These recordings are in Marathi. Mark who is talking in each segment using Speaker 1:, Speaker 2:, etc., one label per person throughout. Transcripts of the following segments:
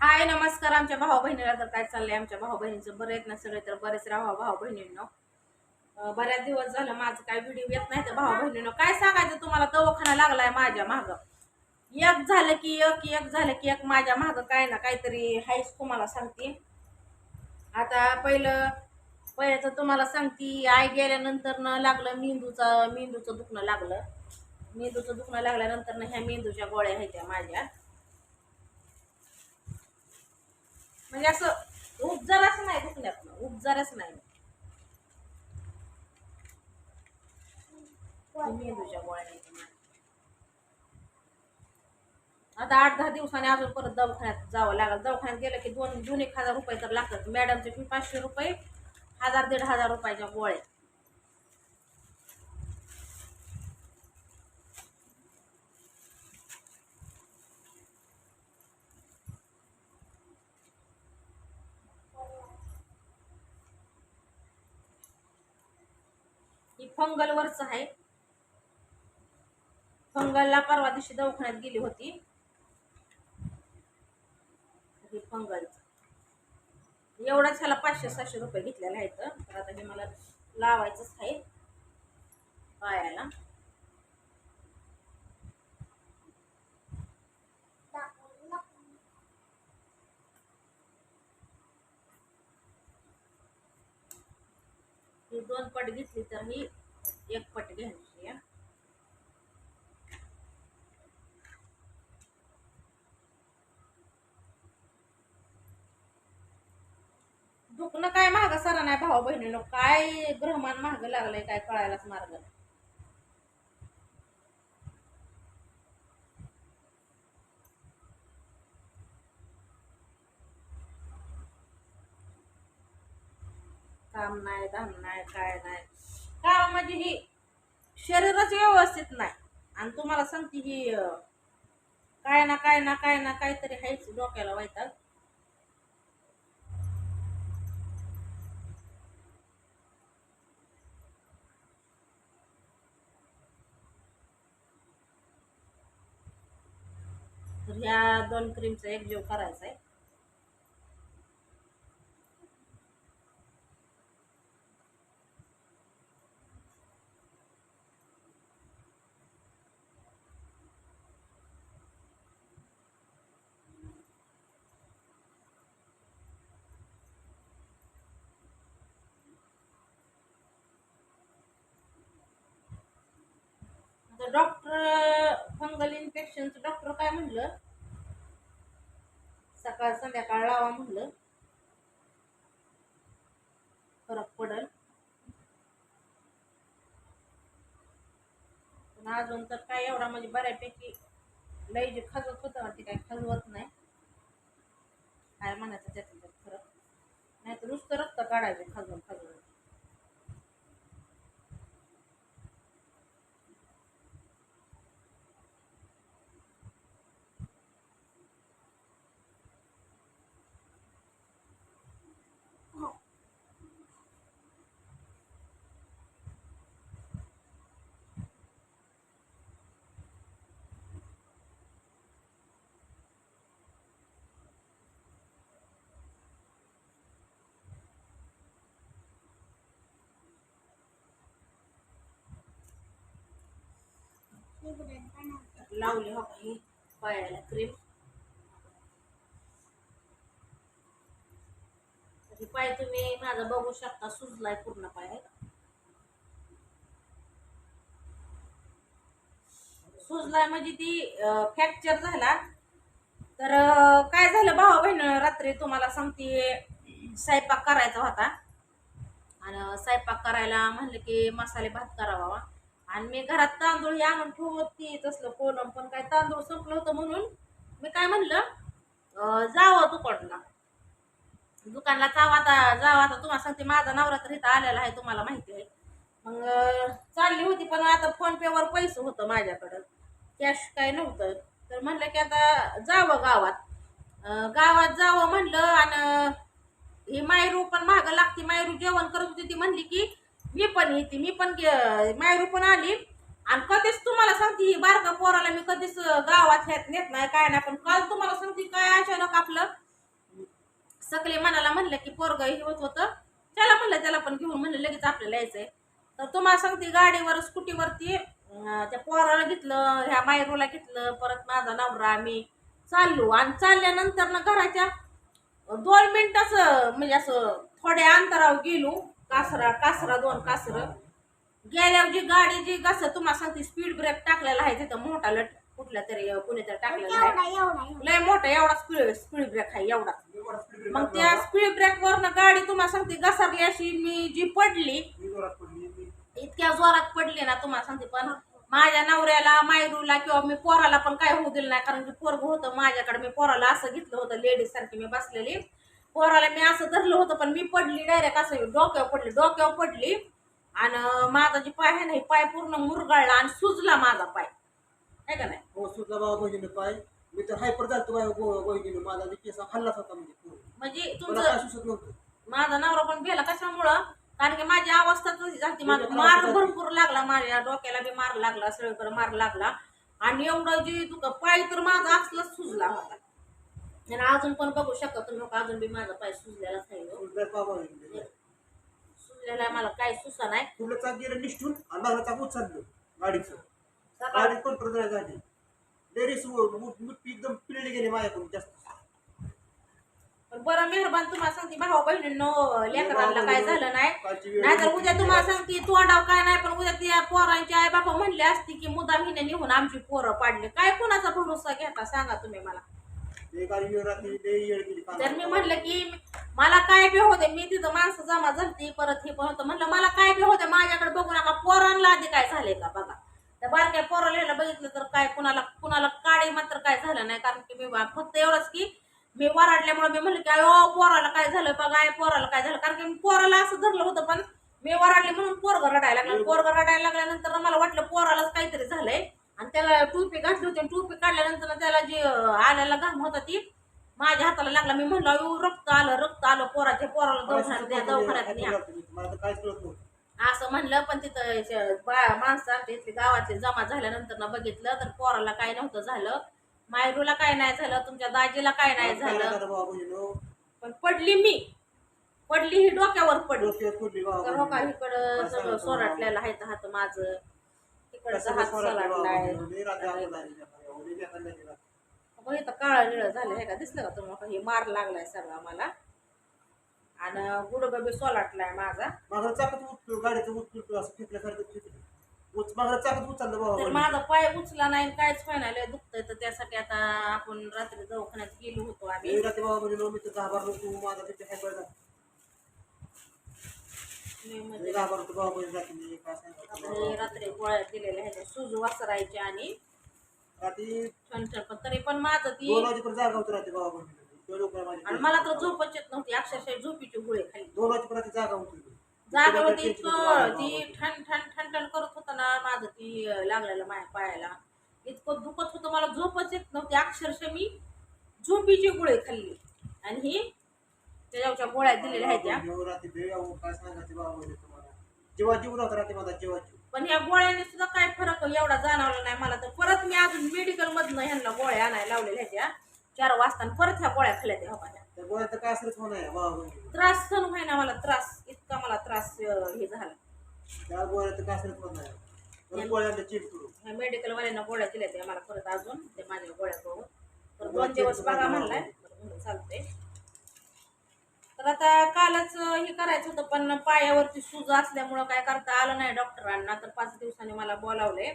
Speaker 1: हाय नमस्कार. आमच्या भाऊ बहिणीला तर काय चाललंय? आमच्या भाऊ बहिणीचं बरे आहेत ना सगळे? तर बरेच राहा भाऊ बहिणींनो. बऱ्याच दिवस झालं माझं काय व्हिडिओ येत नाही तर भाऊ बहिणीनं. काय सांगायचं तुम्हाला? दवाखाना लागलाय माझ्या माग. एक झालं की एक एक झालं की एक. माझ्या माग काय ना काहीतरी हायच तुम्हाला सांगते. आता पहिलं पहिलं तर तुम्हाला सांगते आई गेल्यानंतर न लागलं मेंदूचं मेंदूचं दुखणं लागलं. मेंदूचं दुखणं लागल्यानंतर ह्या मेंदूच्या गोळ्या आहेत त्या माझ्या. म्हणजे असं उपजारच नाही दुखण्यात उपजारच नाही. मेंदूच्या गोळ्या आता आठ दहा दिवसांनी अजून परत दवाखान्यात जावं लागलं. दवाखान्यात गेलं की दोन दोन एक हजार रुपये तर लागतात. मॅडमचे फी पाचशे रुपये हजार दीड हजार रुपयाच्या गोळ्या. फंगलवरच आहे. फंगलला परवा दिवशी दवाखान्यात गेली होती. हे फंगलचं. एवढाच ह्याला पाचशे सहाशे रुपये घेतलेले आहेत. तर आता हे मला लावायचंच आहे. पायाला. दोन पट घेतली तर ही एक पट घ्यायची दुखणं काय महाग सरा नाही भाऊ बहिणीनं काय ग्रहमान महाग लागलंय काय कळायलाच मार्ग नाही. काम नाही धाम नाही काय नाही. काम म्हणजे ही शरीरच व्यवस्थित नाही. आणि तुम्हाला सांगते ही काय ना काय ना काय ना काहीतरी हायच डोक्याला वाईतात तर ह्या दोन क्रीमचा एक जीव करायचा आहे तर डॉक्टर फंगल इन्फेक्शनचं डॉक्टर काय म्हणलं? सकाळ संध्याकाळ लावा म्हणलं. फरक पडल. पण अजून तर काय एवढा म्हणजे बऱ्यापैकी लई जे खजवत होतं ना ते काय खजवत नाही. काय म्हणायचं त्याच्यात फरक? नाही तर नुसतं रक्त काढायचं खजवून खजवून. लावले हो का ही पायाला क्रीम पाय तुम्ही माझा बघू शकता सुजलाय पूर्ण पाय. सुजलाय म्हणजे ती फ्रॅक्चर झाला. तर काय झालं भावा बहीण रात्री तुम्हाला सांगते स्वयंपाक करायचा होता. आणि स्वयंपाक करायला म्हणलं की मसाले भात करावा. आणि मी घरात तांदूळ हे आणून ठेवती तसलं कोलम पण काय तांदूळ संपलं होतं म्हणून मी काय म्हणलं जावं दुकानला. दुकानला जावं आता जावं आता तुम्हाला सांगते माझा नवरा तर इथं आलेला आहे तुम्हाला माहिती आहे. मग चालली होती पण आता फोनपेवर पैसे होतं माझ्याकडं. कॅश काय नव्हतं. तर म्हणलं की आता जावं गावात. गावात जावं म्हणलं आणि ही मायरू पण मागं लागते. मायरू जेवण करत होती ती म्हणली की मी पण येते मी पण मायरू पण आली. आणि कधीच तुम्हाला सांगते ही बारका पोराला मी कधीच गावात ह्यात नेत नाही काय नाही. पण काल तुम्हाला सांगते काय अचानक आपलं सकले मनाला म्हणलं की पोरग हे होत होतं. त्याला म्हणलं त्याला पण घेऊन म्हणलं लगेच आपल्याला यायचंय. तर तुम्हाला सांगते गाडीवर स्कूटीवरती त्या पोराला घेतलं ह्या मायरूला घेतलं परत माझा नवरा आम्ही चाललो. आणि चालल्यानंतर ना घराच्या दोन मिनिटाच म्हणजे असं थोड्या अंतरावर गेलो. कासरा कासरा दोन कासर. गेल्यावर जी गाडी जी कसं तुम्हाला सांगते स्पीड ब्रेक टाकलेला आहे तिथं मोठा लट कुठल्या तरी कुणीतरी टाकलेला आहे. लय मोठा एवढा स्पीड स्पीड ब्रेक आहे एवढा. मग त्या स्पीड ब्रेक वरनं गाडी तुम्हाला सांगते घसरली अशी मी जी पडली इतक्या जोरात पडली ना तुम्हाला सांगते पण माझ्या नवऱ्याला मायरूला किंवा मी पोराला पण काय होऊ दिलं नाही कारण की पोरग होतं माझ्याकडे मी पोराला असं घेतलं होतं लेडीज सारखी मी बसलेली. पोराला मी असं धरलं होतं पण मी पडली डायरेक्ट असं डोक्यावर पडली डोक्यावर पडली. आणि माझा जे पाय आहे ना हे पाय पूर्ण मुरगाळला आणि सुजला माझा पाय. आहे का नाही?
Speaker 2: हो सुद्धा बाबा बहिणीने पाय. मी तर हायपर झालतो बाय बहिणीने. माझा जे केस हल्लाच होता म्हणजे पूर्ण.
Speaker 1: म्हणजे
Speaker 2: मला
Speaker 1: तुमचं
Speaker 2: काय सुचत नव्हतं?
Speaker 1: माझा नवरा पण भेला कशामुळं? कारण की माझी अवस्था तशी झाली माझा मार भरपूर लागला माझ्या डोक्याला बी मार लागला सगळीकडे मार लागला. आणि एवढं जे तुका पाय तर माझा असलाच सुजला होता. आणि अजून पण बघू शकता तुम्ही का अजून बी माझा पाय सुजलेलाच नाही हो.
Speaker 2: बाबा.
Speaker 1: सुजलेला मला काय सुसा नाही.
Speaker 2: पुढलं चाक गेलं निष्ठून आणि चाक उचललं गाडीचं. गाडी कंट्रोल नाही झाली. लेडीज मुठी एकदम पिळली गेली माझ्याकडून जास्त.
Speaker 1: पण बरं मेहरबान तुम्हाला सांगते भाऊ बहिणींनो लेकरांना काय झालं नाही. नाहीतर उद्या तुम्हाला सांगते तोंडाव काय नाही पण उद्या त्या पोरांची आई बापा म्हणले असते की मुदाम हिने निघून आमची पोरं पाडले. काय कोणाचा भरोसा घेता सांगा तुम्ही मला. तर मी म्हणलं की मला काय बी होते मी तिथं माणसं जमा झालती परत हे पण होतं. म्हणलं मला काय बी होते माझ्याकडे बघू नका पोरांना आधी काय झाले का बघा. त्या बारक्या पोराला बघितलं तर काय कुणाला कुणाला काळी मात्र काय झालं नाही कारण की मी फक्त एवढंच की मी वराडल्यामुळे मी म्हणलं की अयो पोराला काय झालं बघा पोराला काय झालं? कारण की मी पोराला असं धरलं होतं पण मी वराडले म्हणून पोरग रडायला लागलं. पोरग रडायला लागल्यानंतर मला वाटलं पोरालाच काहीतरी झालंय. आणि त्याला टोपी घातली होती आणि टोपी काढल्यानंतर त्याला जी आल्याला घाम होता ती माझ्या हाताला लागला. मी म्हणलं अयो रक्त आलं रक्त आलं पोराच्या पोराला दवाखान्यात न्या. असं म्हणलं पण तिथं माणसं आमच्या इथले गावातले जमा झाल्यानंतर ना बघितलं तर पोराला काय नव्हतं झालं. मायरूला काय नाही झालं तुमच्या दाजीला काय नाही झालं. पण पडली मी. पडली ही डोक्यावर पडली. हो का. इकडं सगळं सोराटलेलं आहे हात माझं. तिकडचं. मग इथं काळा निळ झालं हे का? दिसलं का तुम्हाला? हे मार लागलाय सगळा मला आणि गुडगं बी सोलाटलाय माझा.
Speaker 2: मागं चाकत उचलू गाडीचं उचलू असं फेकल्यासारखं उच चाकत उचललं बाबा.
Speaker 1: माझा पाय उचला नाही काहीच व्हायला लय दुखतंय तर त्यासाठी आता आपण रात्री दवाखान्यात गेलो होतो आम्ही.
Speaker 2: लई रात्री बाबा बहिणीनो, मी तर घाबरलो तू माझा तिथे.
Speaker 1: मी
Speaker 2: रात्री
Speaker 1: गोळ्या दिलेल्या ह्याच्या सुजू वासरायच्या आणि छान छान पण तरी पण माझं ती आणि मला तर झोपच येत नव्हती अक्षरशः झोपीची गोळी खाली
Speaker 2: जागा होती.
Speaker 1: ती. ठण ठण ठण ठण करत होतं ना माझं ती लागलेलं माझ्या पायाला. इतकं दुखत होतं मला झोपच येत नव्हती. अक्षरशः मी झोपीची गोळी खाल्ली. आणि ही त्याच्यावरच्या गोळ्या दिलेल्या आहेत त्या.
Speaker 2: जेव्हा जीव नव्हता रात्री माझा जेव्हा जीव.
Speaker 1: पण या गोळ्याने सुद्धा काय फरक एवढा जाणवला नाही मला तर. परत मी अजून मेडिकल मधनं ह्यांना गोळ्या आणायला लावलेल्या ह्याच्या चार वाजता परत ह्या गोळ्या खाल्ल्या त्या
Speaker 2: त्या गोळ्यात तर काय असलंच
Speaker 1: त्रास सहन व्हायना मला त्रास. इतका मला त्रास हे झाला.
Speaker 2: त्या गोळ्यात तर काय असलंच करू
Speaker 1: ह्या मेडिकल वाल्यांना गोळ्या दिल्या त्या मला परत अजून. ते माझ्या गोळ्या बघून तर दोन दिवस बघा म्हणलाय. चालतंय. तर आता कालच हे करायचं होतं पण पायावरती सूज असल्यामुळं काय करता आलं नाही डॉक्टरांना. तर पाच दिवसांनी मला बोलावले.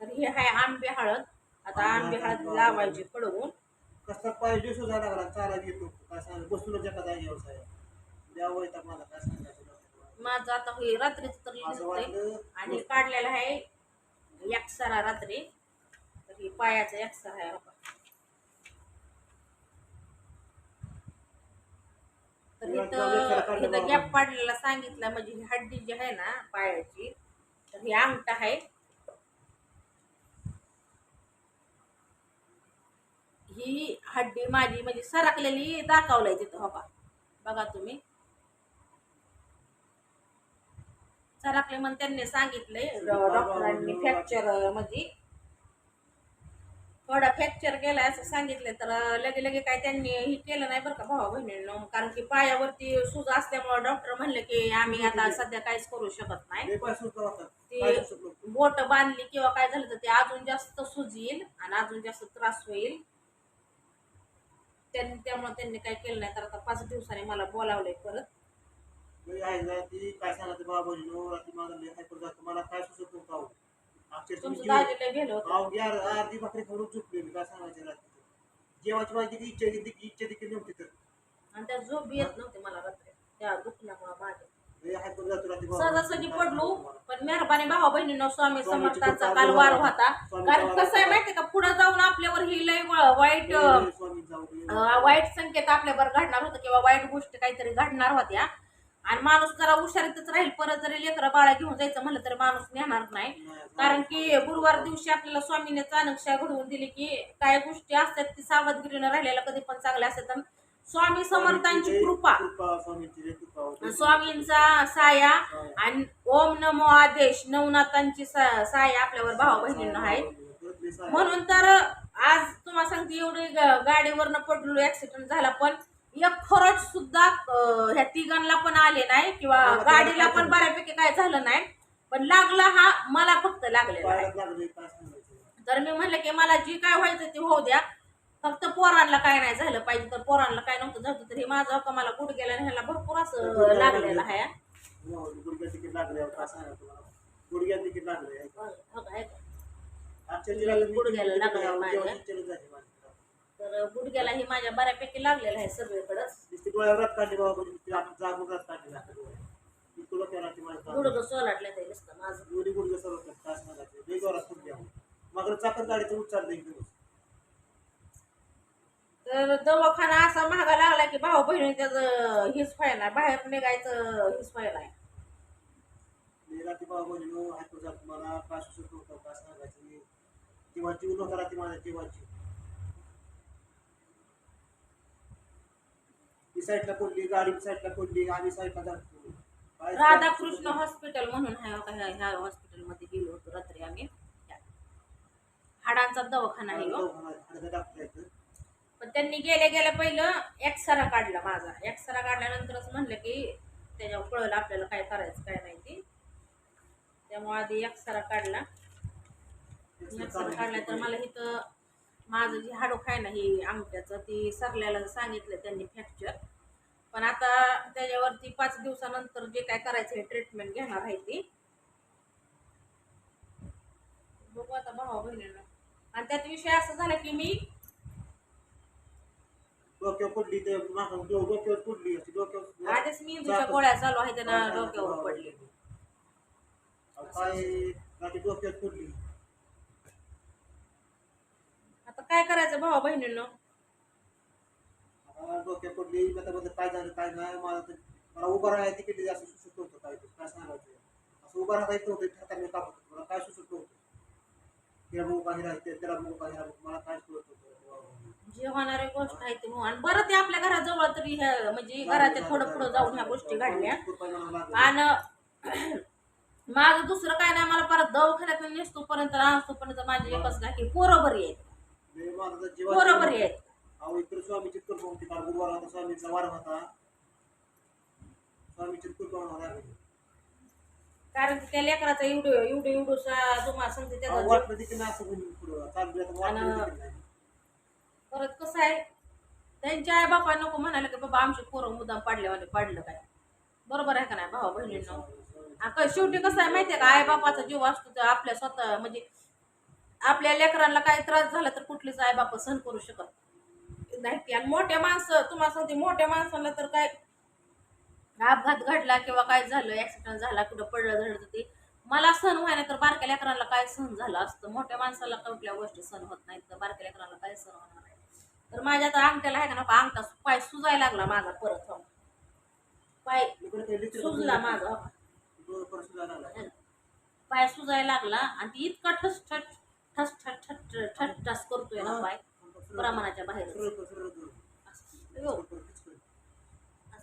Speaker 1: तर हे आहे आंबे हळद. आता आंबे हळद लावायची कडवून.
Speaker 2: कसला पाय दिवस झाला लागला चाला घेतो काय सांग बसूनच एका जागी व्यवसाय द्यावं येतात मला काय सांगायचं?
Speaker 1: माझं आता हे रात्रीच तर आणि काढलेला आहे एक्सरा रात्री. तर ही पायाचा एक्सरा आहे हो का. तर इथं इथं गॅप पाडलेला सांगितलं म्हणजे ही हड्डी जी आहे ना पायाची तर ही अंगठा आहे. ही हड्डी माझी म्हणजे सरकलेली दाखवलंय तिथं हो बघा तुम्ही. सरकले म्हणून त्यांनी सांगितलंय डॉक्टरांनी फ्रॅक्चर म्हणजे थोडा फ्रॅक्चर गेलाय असं सांगितलं तर लगे लगे काय त्यांनी हे केलं नाही बरं का भावा बहिणीनं. कारण की पायावरती सूज असल्यामुळे डॉक्टर म्हणले की आम्ही आता सध्या काहीच करू शकत नाही. ते- बोट बांधली किंवा काय झालं तर ते अजून जास्त सूज येईल आणि अजून जास्त त्रास होईल. त्यांनी त्यामुळे त्यांनी काय केलं नाही. तर आता पाच दिवसांनी मला बोलावलंय परत.
Speaker 2: काय सांगायचं बाबा मला काय सुचत नव्हतं
Speaker 1: तुमचं दाजीला गेलं होतं.
Speaker 2: अर्धी भाकरी खाऊन झोपले मी काय सांगायचं रात्री माझी किती इच्छा देखील इच्छा देखील नव्हती तर.
Speaker 1: आणि त्या झोप येत नव्हती मला रात्री. त्या दुखण्यामुळे माझ्या
Speaker 2: लय हायपर जातो रात्री बाबा.
Speaker 1: सहजासहजी पडलो पण मेहरबानी भावा बहिणीनं स्वामी समर्थांचा काल वार होता. कारण कसं आहे माहितीये का? पुढे जाऊन आपल्यावर ही लय व- वाईट
Speaker 2: लय स्वामी जाऊ दे.
Speaker 1: अं, वाईट संकेत आपल्यावर घडणार होतं किंवा वाईट गोष्टी काहीतरी घडणार होत्या. आणि माणूस जरा हुशारीतच राहील परत जरी लेकरं बाळा घेऊन जायचं म्हणलं तरी माणूस नेणार नाही. कारण की गुरुवार दिवशी आपल्याला स्वामीने चाणक्य घडवून दिली की काय गोष्टी असतात ती सावधगिरीनं राहिलेल्या कधी पण चांगल्या असतात. स्वामी समर्थांची कृपा.
Speaker 2: स्वामींची
Speaker 1: साया आणि ओम नमो आदेश नवनाथांची साया आपल्यावर भावा बहिणींना आहे.
Speaker 2: लय साय.
Speaker 1: म्हणून तर आज तुम्हाला सांगते एवढी गाडीवरनं पडलो ऍक्सिडेंट झाला पण एक खरंच सुद्धा ह्या तिघांना पण आले नाही किंवा गाडीला पण बऱ्यापैकी काय झालं नाही. पण लागला हा मला फक्त लागलेला. तर मी म्हणलं की मला जी काय व्हायचं ते होऊ द्या. फक्त पोरांना काय नाही झालं पाहिजे तर पोरांना काय नव्हतं झालं तर हे माझं का मला गुडघ्याला आणि ह्याला भरपूर असं लागलेलं आहे.
Speaker 2: हो, गुडघ्यात तिकीट लागले लागले
Speaker 1: हो हे
Speaker 2: लागले
Speaker 1: गुडघ्याला माझ्या. तर गुडघ्याला ही माझ्या बऱ्यापैकी लागलेलं आहे सगळीकडंच
Speaker 2: नुसती डोळ्यावर रक्त काढली बाबा म्हणजे आपण जागून रक्त काढली लागतं डोळ्यात. मी तुला त्या रात्री माझ्या ताब्यात.
Speaker 1: गुडघं सोलाटलं ते नुसतं माझं.
Speaker 2: दोन्ही गुडघे सर्व काय सांगायचं लय जोरात फुटली अहो. मग. चाकण गाडीचं उच्चार एक दिवस.
Speaker 1: तर दवाखाना असा महागा लागला की भाऊ बहिणी त्याचं हिच व्हायला बाहेर निघायचं हिच व्हायला
Speaker 2: मी रात्री बाबा तुम्हाला सांगायचं तेव्हा जीव नव्हता रात्री माझ्या तेव्हाची साईडला पडली गाडी साईडला पडली आम्ही साईडला जातो काय
Speaker 1: राधाकृष्ण हॉस्पिटल म्हणून ह्या ह्या हॉस्पिटलमध्ये गेलो होतो रात्री आम्ही. हाडांचा दवाखाना आहे हो.
Speaker 2: डॉक्टर
Speaker 1: पण त्यांनी गेल्या गेल्या पहिलं एक्सरा काढला माझा. एक्सरा काढल्यानंतरच म्हणलं की त्याच्यावर कळलं आपल्याला काय करायचं काय नाही ते. त्यामुळे आधी एक्सरा काढला. एक्सरा काढला तर मला इथं माझं जे हाडोक आहे ना ही अंगठ्याचं ती सरल्याला सांगितलं त्यांनी फ्रॅक्चर पण आता त्याच्यावरती पाच दिवसानंतर जे काय करायचं ट्रीटमेंट घेणार आहे ती. बघू आता भावा बहिणींना. आणि त्यात विषय असा झाला की मी
Speaker 2: डोक्यावर पडली ते मागं डो- डोक्यावर पडली अशी डोक्यावर
Speaker 1: आधीच मी दुसऱ्या गोळ्या चालू आहे त्यांना डोक्यावर पडली.
Speaker 2: अहो, काय रात्री डोक्यावर पडली.
Speaker 1: आता काय करायचं भावा बहिणीनं?
Speaker 2: डोक्यात पडली मध्ये काय झालं काय नाही मला तर मला उभं राहायला तिकीट असं सुचत नव्हतं काय ते, काय सांगायचं? असं उभं राहता येत नव्हतं हाताने कापत होतं. मला काय सुचत नव्हतं? त्याला बघू काही राहते त्याला बघू काही राहते मला काय सुचत नव्हतं?
Speaker 1: जे होणारी गोष्ट आहे ती. आणि बरं ते आपल्या घराजवळ तरी ह्या म्हणजे घराच्या थोडं पुढं जाऊन ह्या गोष्टी घडल्या. आणि माझं दुसरं काय नाही मला परत दवाखान्यात नेसतोपर्यंत आणतोपर्यंत माझी एकच नाही की पोरं बरी आहेत. पोरं बरी आहेत.
Speaker 2: कृपा होती काल गुरुवार होता स्वामीचा वार होता. कृपा होणार आहे.
Speaker 1: कारण त्या लेकराचा एवढं एवढं एवढं त्याचा
Speaker 2: वाटलं असं पुढं. चालू आता वाटलं नाही.
Speaker 1: परत कसं आहे त्यांच्या आई बापा नको म्हणाले की बाबा आमचे पोरं मुद्दाम पाडल्यावाले पाडलं काय? बरोबर आहे का नाही भावा बहिणींना? काय शेवटी कसं आहे माहितीये का आई बापाचा जीव असतो तर आपल्या स्वतः म्हणजे आपल्या लेकरांना काही त्रास झाला तर कुठलीच आई बाप सहन करू शकत नाही. ती. आणि मोठ्या माणसं तुम्हाला सांगते मोठ्या माणसाला तर काय अपघात घडला किंवा काय झालं ऍक्सिडेंट झाला कुठं पडलं झडलं ते मला सहन व्हायला तर बारक्या लेकरांना काय सहन झालं असतं मोठ्या माणसाला कुठल्या गोष्टी सहन होत नाहीत तर बारक्या लेकरांना काय सहन होणार नाही तर माझ्या आता अंगठ्याला आहे का ना अंगठा पाय सुजायला लागला माझा परत. पाय सुजला माझा. पाय सुजायला लागला आणि ती इतका ठस ठस ठस ठस ठस ठस ठस करतोय ना पाय प्रमाणाच्या बाहेर असं.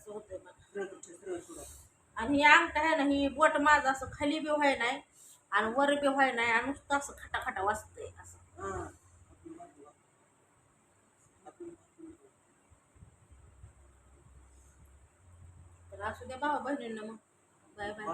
Speaker 1: होतंय आणि हे अंगठा आहे ना ही बोट माझं असं खाली बी व्हाय नाही आणि वर बी व्हाय नाही आणि नुसतं असं खटाखटा वाचतंय असं.
Speaker 2: तर
Speaker 1: असू द्या भावा बहिणींना मग
Speaker 2: बाय बाय